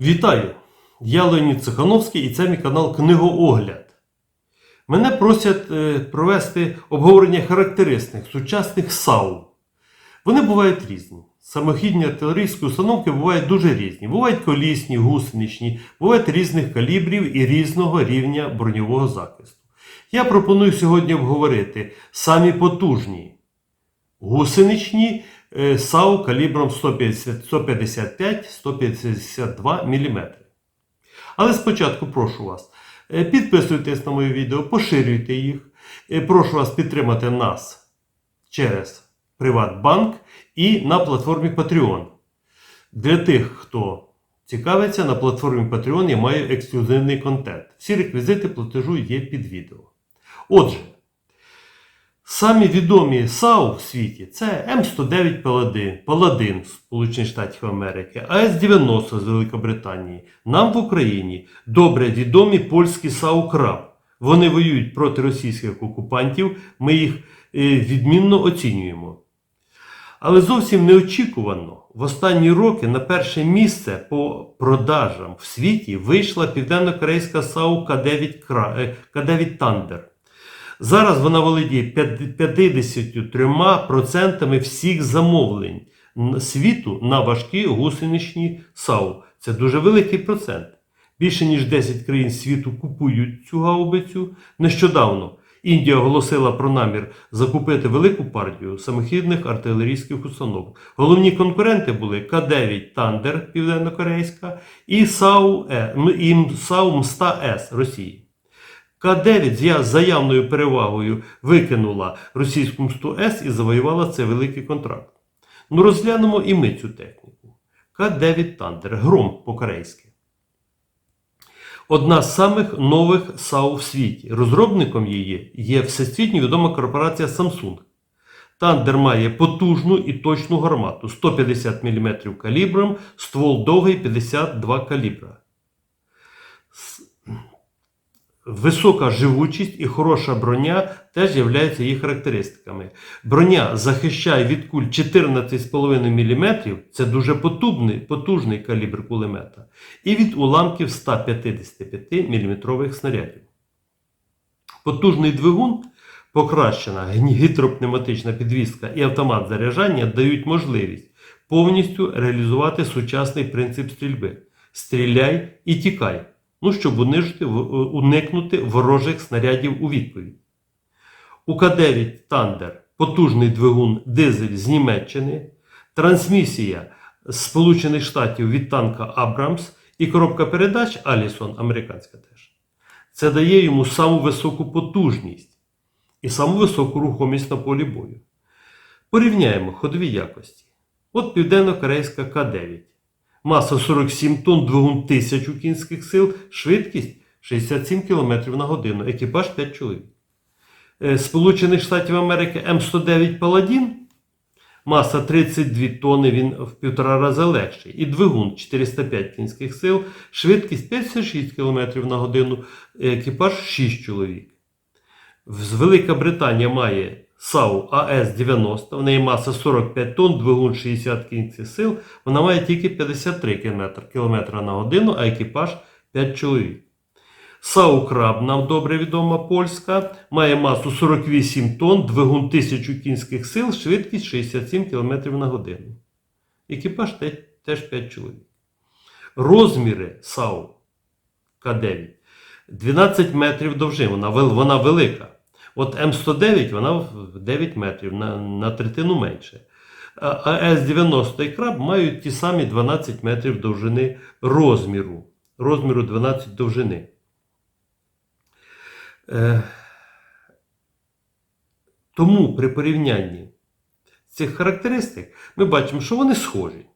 Вітаю! Я Леонід Цихановський і це мій канал Книгоогляд. Мене просять е, провести обговорення характеристик сучасних САУ. Вони бувають різні. Самохідні артилерійські установки бувають дуже різні. Бувають колісні, гусеничні, бувають різних калібрів і різного рівня броньового захисту. Я пропоную сьогодні обговорити самі потужні гусеничні САУ калібром 155-152 мм. Але спочатку прошу вас, е, підписуйтесь на моє відео, поширюйте їх. Е, Прошу вас підтримати нас через Приватбанк і на платформі Patreon. Для тих, хто цікавиться, на платформі Patreon я маю ексклюзивний контент. Всі реквізити платежу є під відео. Отже, Самі відомі САУ в світі це М109 Паладин, Паладин Сполучених Штатів Америки, АС-90 з Великобританії. Нам в Україні добре відомі польські САУ Краб. Вони воюють проти російських окупантів, ми їх е, відмінно оцінюємо. Але зовсім неочікувано, в останні роки на перше місце по продажам в світі вийшла південно-корейська САУ К9 Кра- е, К9 Thunder. Зараз вона володіє 53% всіх замовлень світу на важкі гусеничні САУ. Це дуже великий процент. Більше ніж 10 країн світу купують цю гаубицю. Нещодавно Індія оголосила про намір закупити велику партію самохідних артилерійських установок. Головні конкуренти були К-9 Тандер південно-корейська і САУ, е, МСТА-С Росії. К-9 з заявною перевагою викинула російську МСТУ-С і завоювала цей великий контракт. Ну розглянемо і ми цю техніку. К-9 Тандер, гром по-корейськи. Одна з самих нових САУ в світі. Розробником її є всесвітньо відома корпорація Samsung. Тандер має потужну і точну гармату 150 мм калібром, ствол довгий 52 калібра. С- Висока живучість і хороша броня теж являються її характеристиками. Броня захищає від куль 14,5 мм, це дуже потужний, потужний калібр кулемета, і від уламків 155 мм снарядів. Потужний двигун, покращена гідропневматична підвізка і автомат заряджання дають можливість повністю реалізувати сучасний принцип стрільби. Стріляй і тікай. Ну, щоб унижити, уникнути ворожих снарядів у відповідь. У К9 Тандер потужний двигун дизель з Німеччини, трансмісія Сполучених Штатів від танка Абрамс і коробка передач Алісон, американська теж. Це дає йому саму високу потужність і саму високу рухомість на полі бою. Порівняємо ходові якості. От південно-корейська К9. Маса 47 тонн, двигун 1000 кінських сил, швидкість 67 км на годину, екіпаж 5 чоловік. Е, Сполучених Штатів Америки М109 Паладін. Маса 32 тонни, він в півтора рази легший. І двигун 405 кінських сил, швидкість 56 км на годину, екіпаж 6 чоловік. Велика Британія має САУ АС-90, в неї маса 45 тонн, двигун 60 кінських сил, вона має тільки 53 км, на годину, а екіпаж 5 чоловік. САУ Краб, нам добре відома польська, має масу 48 тонн, двигун 1000 кінських сил, швидкість 67 км на годину. Екіпаж теж 5 чоловік. Розміри САУ К9 12 метрів довжини, вона велика. От М109 вона в 9 метрів, на, на третину менше. А а С-90 і краб мають ті самі 12 метрів довжини розміру. Розміру 12 довжини. Е, тому при порівнянні цих характеристик ми бачимо, що вони схожі.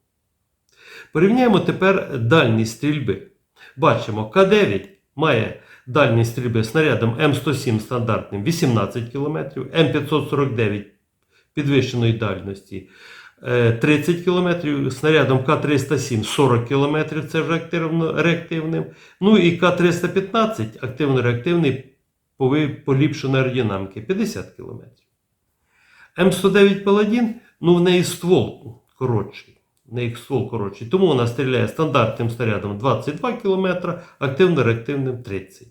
Порівняємо тепер дальність стрільби. Бачимо, К9 має дальність стрільби снарядом М107 стандартним 18 км, М549 підвищеної дальності е, 30 км, снарядом К307 40 км, це вже активно реактивним. Ну і К315 активно-реактивний поліпшеної аеродинаміки 50 км. М109 Паладін, ну в неї ствол коротший. в неї ствол коротший. Тому вона стріляє стандартним снарядом 22 км, активно-реактивним 30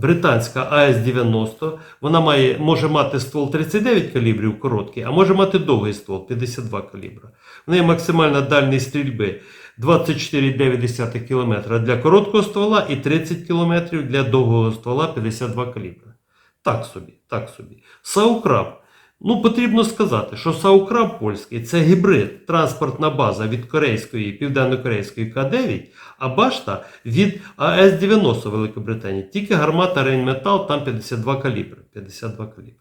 Британська АС-90 вона має, може мати ствол 39 калібрів короткий, а може мати довгий ствол 52 калібра. В неї максимальна дальність стрільби 24,9 км для короткого ствола і 30 км для довгого ствола 52 калібра. Так собі, так собі. Саукраб. Ну, потрібно сказати, що Саукраб польський це гібрид, транспортна база від корейської, південно-корейської К9, а башта від АС-90 Великобританії. Тільки гармата Рейнметал там 52 калібри. 52 калібри.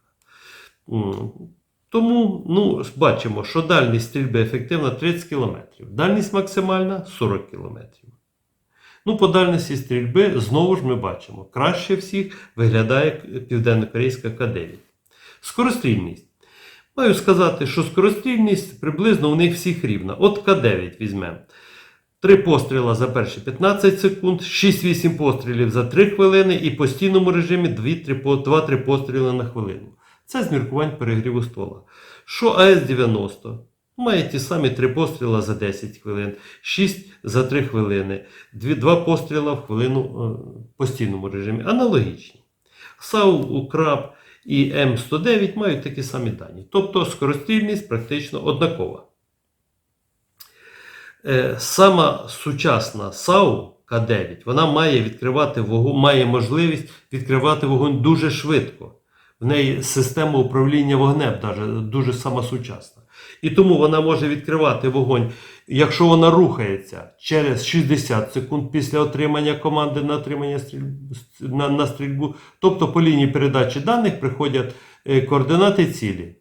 Тому ну, бачимо, що дальність стрільби ефективна 30 км. Дальність максимальна 40 км. Ну, по дальності стрільби знову ж ми бачимо, краще всіх виглядає південно-корейська К9. Скорострільність. Маю сказати, що скорострільність приблизно у них всіх рівна. От К9 візьмемо. 3 постріла за перші 15 секунд, 6-8 пострілів за 3 хвилини і в постійному режимі 2-3 постріли на хвилину. Це з міркувань перегріву ствола. Що АС-90? Має ті самі 3 постріла за 10 хвилин, 6 за 3 хвилини, 2 постріла в хвилину е, в постійному режимі. Аналогічні. САУ, УКРАБ і М109 мають такі самі дані. Тобто скорострільність практично однакова. Е, Сама сучасна САУ К9 вона має відкривати вогонь, має можливість відкривати вогонь дуже швидко. В неї система управління вогнем дуже сама сучасна. І тому вона може відкривати вогонь, якщо вона рухається через 60 секунд після отримання команди на отримання стрільбу, на, на стрільбу. Тобто по лінії передачі даних приходять е, координати цілі.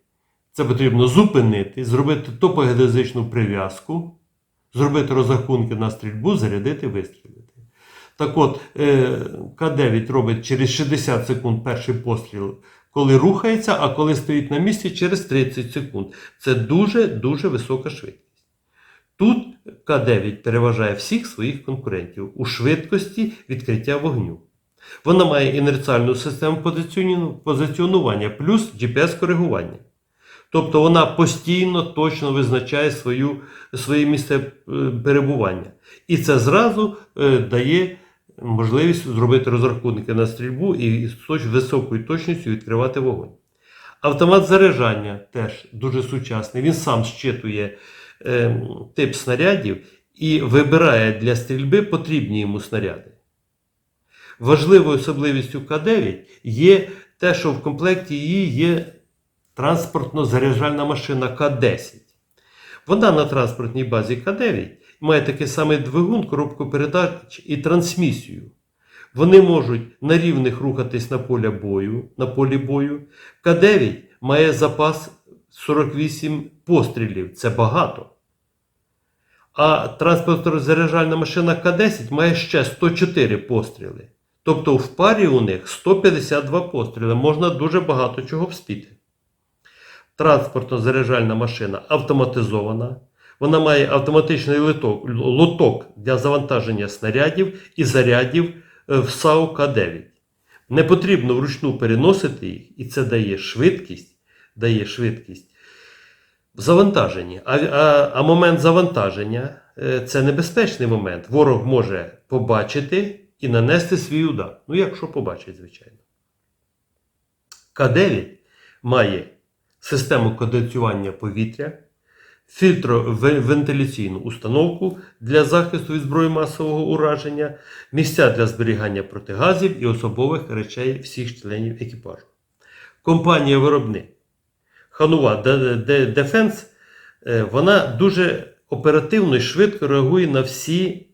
Це потрібно зупинити, зробити топогеодезичну прив'язку, зробити розрахунки на стрільбу, зарядити, вистрілити. Так от, е, К9 робить через 60 секунд перший постріл, коли рухається, а коли стоїть на місці через 30 секунд. Це дуже-дуже висока швидкість. Тут К9 переважає всіх своїх конкурентів у швидкості відкриття вогню. Вона має інерціальну систему позиціонування плюс GPS-коригування. Тобто вона постійно точно визначає свою, своє місце перебування. І це зразу е, дає можливість зробити розрахунки на стрільбу і з високою точністю відкривати вогонь. Автомат заряджання теж дуже сучасний. Він сам щитує е, тип снарядів і вибирає для стрільби потрібні йому снаряди. Важливою особливістю К9 є те, що в комплекті її є транспортно-заряджальна машина К10. Вона на транспортній базі К9 має такий самий двигун, коробку передач і трансмісію. Вони можуть на рівних рухатись на полі бою, на полі бою. К9 має запас 48 пострілів. Це багато. А транспортно-заряджальна машина К10 має ще 104 постріли. Тобто в парі у них 152 постріли. Можна дуже багато чого вспіти. Транспортно-заряджальна машина автоматизована. Вона має автоматичний лоток, лоток для завантаження снарядів і зарядів е, в САУ К9. Не потрібно вручну переносити їх, і це дає швидкість, дає швидкість в завантаженні. А, а, а момент завантаження е, це небезпечний момент. Ворог може побачити і нанести свій удар. Ну, якщо побачить, звичайно. К9 має систему конденсування повітря, фільтровентиляційну установку для захисту від зброї масового ураження, місця для зберігання протигазів і особових речей всіх членів екіпажу. Компанія виробник Ханува Defense, е, вона дуже оперативно і швидко реагує на всі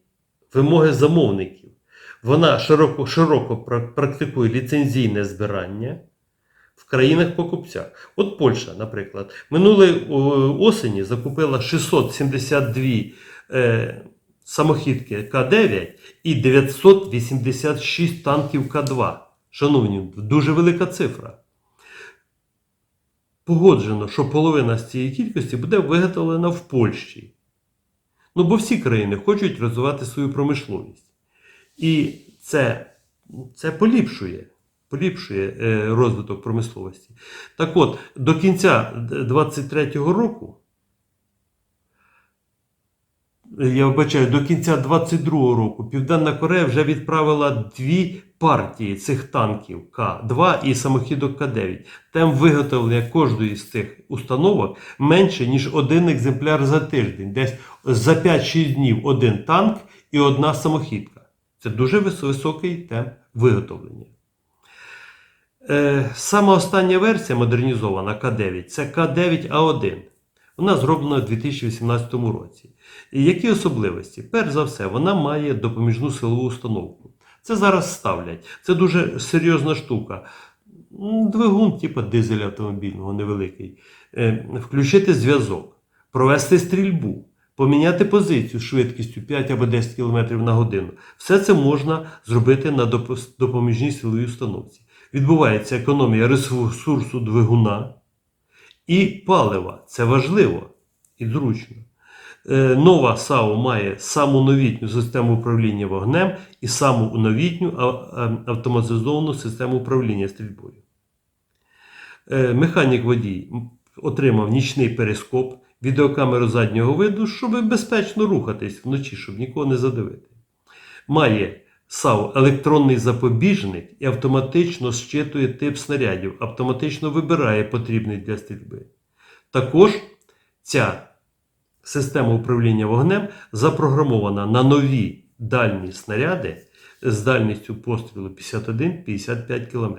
вимоги замовників. Вона широко, широко практикує ліцензійне збирання в країнах-покупцях. От Польща, наприклад, минулої осені закупила 672 е, самохідки К9 і 986 танків К2. Шановні, дуже велика цифра. Погоджено, що половина з цієї кількості буде виготовлена в Польщі. Ну, бо всі країни хочуть розвивати свою промисловість. І це, це поліпшує, поліпшує е, розвиток промисловості. Так от, до кінця 2023 року я вибачаю, до кінця 22-го року Південна Корея вже відправила дві партії цих танків К-2 і самохідок К-9. Темп виготовлення кожної з цих установок менше, ніж один екземпляр за тиждень. Десь за 5-6 днів один танк і одна самохідка. Це дуже високий темп виготовлення. Е, сама остання версія модернізована К9 це К9А1. Вона зроблена у 2018 році. І які особливості? Перш за все, вона має допоміжну силову установку. Це зараз ставлять. Це дуже серйозна штука. Двигун, типу дизеля автомобільного, невеликий. Е, Включити зв'язок, провести стрільбу, поміняти позицію швидкістю 5 або 10 км на годину. Все це можна зробити на допоміжній силовій установці. Відбувається економія ресурсу двигуна і палива. Це важливо і зручно. Е, Нова САУ має саму новітню систему управління вогнем і саму новітню автоматизовану систему управління стрільбою. Е, Механік водій отримав нічний перископ, відеокамеру заднього виду, щоб безпечно рухатись вночі, щоб нікого не задивити. Має САУ електронний запобіжник і автоматично щитує тип снарядів, автоматично вибирає потрібний для стрільби. Також ця система управління вогнем запрограмована на нові дальні снаряди з дальністю пострілу 51-55 км.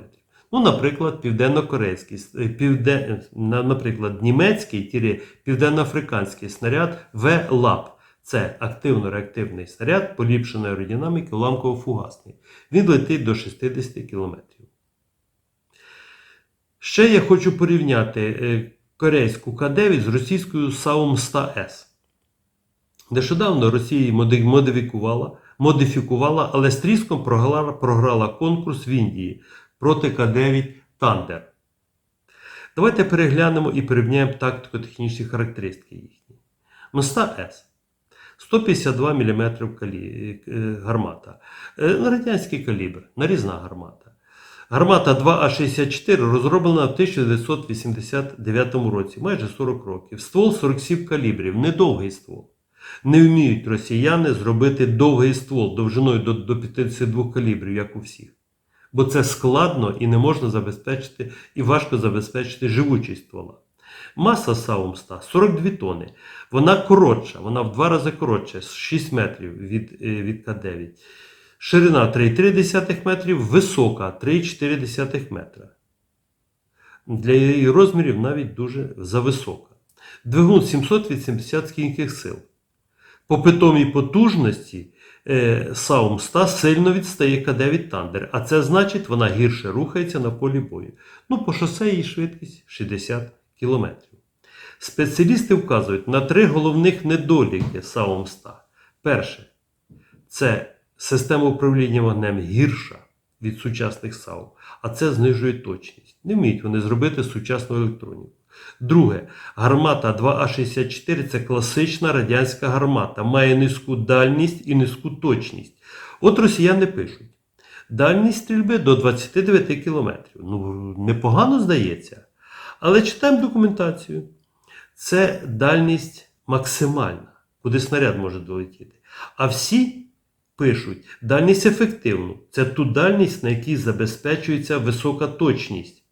Ну, наприклад, південно-корейський, е, наприклад, німецький південно-африканський снаряд ВЛАП. Це активно-реактивний снаряд поліпшеної аеродинаміки уламково-фугасний. Він летить до 60 км. Ще я хочу порівняти е, корейську К-9 з російською САУМ 100С. Нещодавно Росія модифікувала, модифікувала, але з тріском програла, програла конкурс в Індії проти К-9 Тандер. Давайте переглянемо і порівняємо тактико-технічні характеристики їхні. Моста С. 152 мм е, гармата. Е, Радянський калібр, нарізна гармата. Гармата 2А64 розроблена в 1989 році, майже 40 років. Ствол 47 калібрів, недовгий ствол. Не вміють росіяни зробити довгий ствол довжиною до, до 52 калібрів, як у всіх. Бо це складно і не можна забезпечити, і важко забезпечити живучість ствола. Маса Саумста 42 тони. Вона коротша, вона в два рази коротша, 6 метрів від, е, від К9. Ширина 3,3 метрів, висока 3,4 метра. Для її розмірів навіть дуже зависока. Двигун 780 кінських сил. По питомій потужності е, Саум 100 сильно відстає К9 Тандер, а це значить, вона гірше рухається на полі бою. Ну, по шосе її швидкість 60 км. Спеціалісти вказують на три головних недоліки Саум 100. Перше, це система управління вогнем гірша від сучасних САУ, а це знижує точність. Не вміють вони зробити сучасну електроніку. Друге, гармата 2А64 це класична радянська гармата, має низьку дальність і низьку точність. От росіяни пишуть: дальність стрільби до 29 км. Ну, непогано здається. Але читаємо документацію. Це дальність максимальна, куди снаряд може долетіти. А всі пишуть дальність ефективну. Це ту дальність, на якій забезпечується висока точність.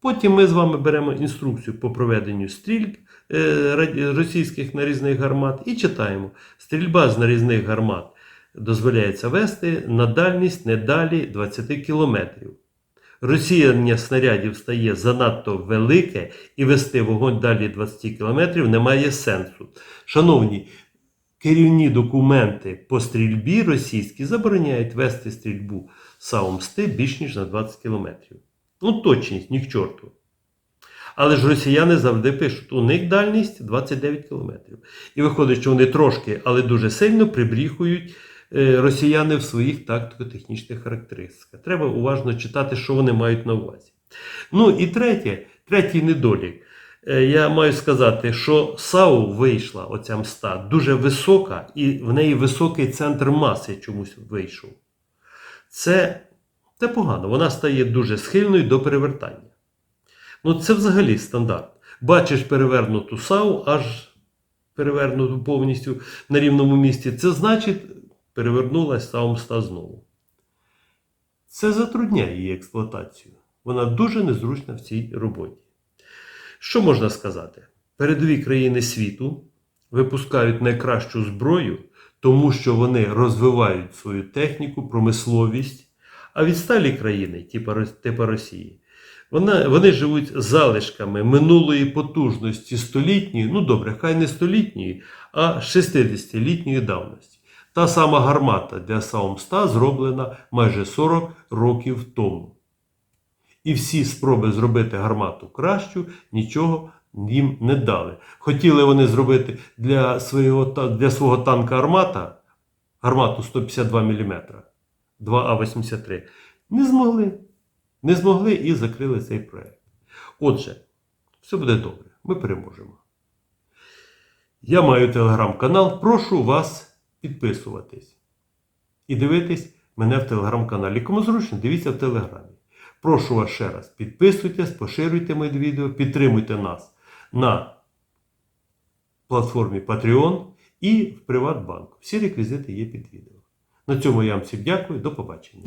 Потім ми з вами беремо інструкцію по проведенню стрільб е, російських нарізних гармат і читаємо: стрільба з нарізних гармат дозволяється вести на дальність не далі 20 кілометрів. Розсіяння снарядів стає занадто велике і вести вогонь далі 20 км немає сенсу. Шановні, керівні документи по стрільбі російські забороняють вести стрільбу саумсти більш ніж на 20 км. Ну, точність, ні к чорту. Але ж росіяни завжди пишуть, у них дальність 29 км. І виходить, що вони трошки, але дуже сильно прибріхують росіяни в своїх тактико-технічних характеристиках. Треба уважно читати, що вони мають на увазі. Ну і третє, третій недолік. Е, Я маю сказати, що САУ вийшла, оця мста, дуже висока, і в неї високий центр маси чомусь вийшов. Це, це погано. Вона стає дуже схильною до перевертання. Ну, це взагалі стандарт. Бачиш перевернуту САУ, аж перевернуту повністю на рівному місці, це значить перевернулася Саумста знову. Це затрудняє її експлуатацію. Вона дуже незручна в цій роботі. Що можна сказати? Передові країни світу випускають найкращу зброю, тому що вони розвивають свою техніку, промисловість, а відсталі країни, типу Росії, вони живуть залишками минулої потужності столітньої, ну добре, хай не столітньої, а 60-літньої давності. Та сама гармата для Саумста зроблена майже 40 років тому. І всі спроби зробити гармату кращу нічого їм не дали. Хотіли вони зробити для свого, для свого танка армата гармату 152 мм 2А83. Не змогли. Не змогли і закрили цей проект. Отже, все буде добре. Ми переможемо. Я маю телеграм-канал. Прошу вас підписуватись і дивитись мене в телеграм-каналі. Кому зручно, дивіться в телеграмі. Прошу вас ще раз, підписуйтесь, поширюйте моє відео, підтримуйте нас на платформі Patreon і в Приватбанку. Всі реквізити є під відео. На цьому я вам всім дякую. До побачення.